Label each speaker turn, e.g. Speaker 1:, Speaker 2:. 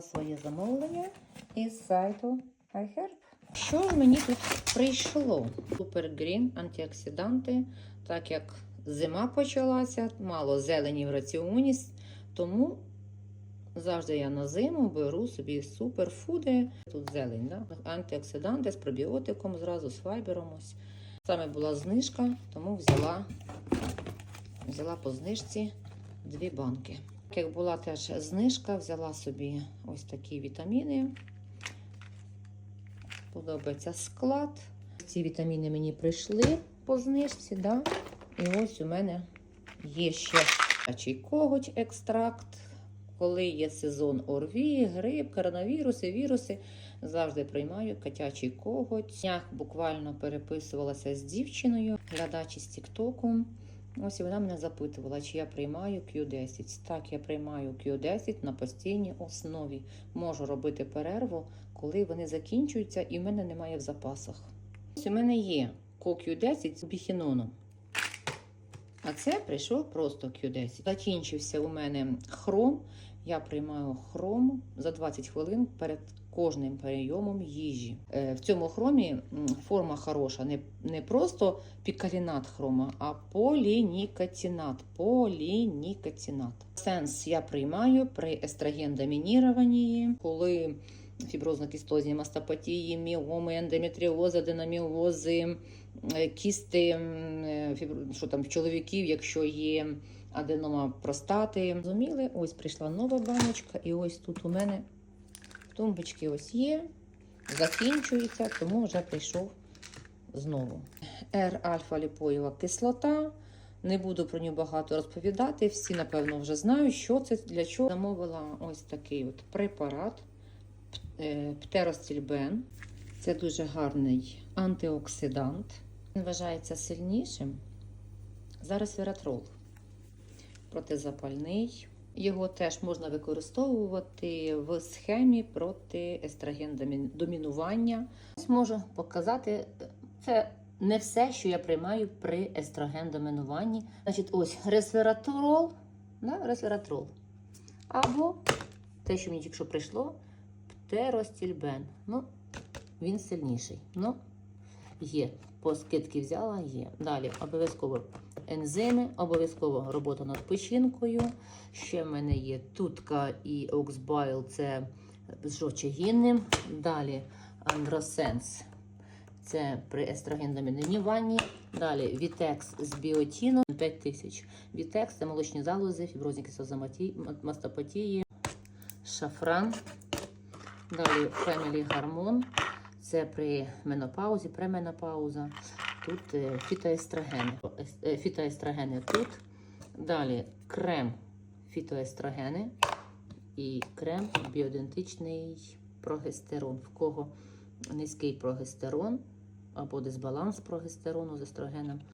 Speaker 1: прийняла своє замовлення із сайту iHerb. Що ж мені тут прийшло? Super Green, антиоксиданти, так як зима почалася, мало зелені в раціоні, тому завжди я на зиму беру собі суперфуди. Тут зелень, да? антиоксиданти з пробіотиком, зразу з файбером. Саме була знижка, тому взяла, взяла по знижці дві банки. Як була теж знижка, взяла собі ось такі вітаміни. Подобається склад. Ці вітаміни мені прийшли по знижці. Да? І ось у мене є ще коготь екстракт. Коли є сезон ОРВІ, грип, коронавіруси, віруси, завжди приймаю котячий коготь. Днях буквально переписувалася з дівчиною, глядачі з Тіктоку. Ось вона мене запитувала, чи я приймаю Q10. Так, я приймаю Q10 на постійній основі. Можу робити перерву, коли вони закінчуються, і в мене немає в запасах. Ось у мене є CoQ10 з біхіноном. А це прийшов просто Q10. Закінчився у мене хром. Я приймаю хром за 20 хвилин перед кожним прийомом їжі. Е, В цьому хромі форма хороша, не, не просто пікалінат хрома, а полінікотинат. Полінікотинат. Сенс я приймаю при естрогендомініруванні, коли фіброзно-кістозні мастопатії, міоми, ендометріози, аденоміози, е, кісти, е, що там в чоловіків, якщо є аденома простати. Зуміли, ось прийшла нова баночка, і ось тут у мене тумбочки ось є, закінчується, тому вже прийшов знову. Р-альфа-ліпоєва кислота. Не буду про нього багато розповідати. Всі, напевно, вже знають, що це для чого. Замовила ось такий от препарат птеростільбен. Це дуже гарний антиоксидант. Він вважається сильнішим за ресвератрол. Протизапальний. Його теж можна використовувати в схемі проти естрогендомінування. Ось можу показати. Це не все, що я приймаю при естрогендомінуванні. Значить, ось ресвератрол, да, ресвератрол. Або те, що мені тільки що прийшло, птеростільбен. Ну, він сильніший. Ну, є. По скидки взяла, є. Далі обов'язково ензими, обов'язково робота над печінкою. Ще в мене є тутка і оксбайл, це з жовчогінним. Далі андросенс. Це при естрогендомінуванні. Далі Вітекс з біотіном 5000. Вітекс це молочні залози, фіброзні кислозаматі- мастопатії, шафран. Далі Family Гармон. Це при менопаузі, пременопауза. Тут е, фітоестрогени. Е, Фітоестрогени тут. Далі крем фітоестрогени і крем біоідентичний прогестерон. В кого низький прогестерон або дисбаланс прогестерону з естрогеном.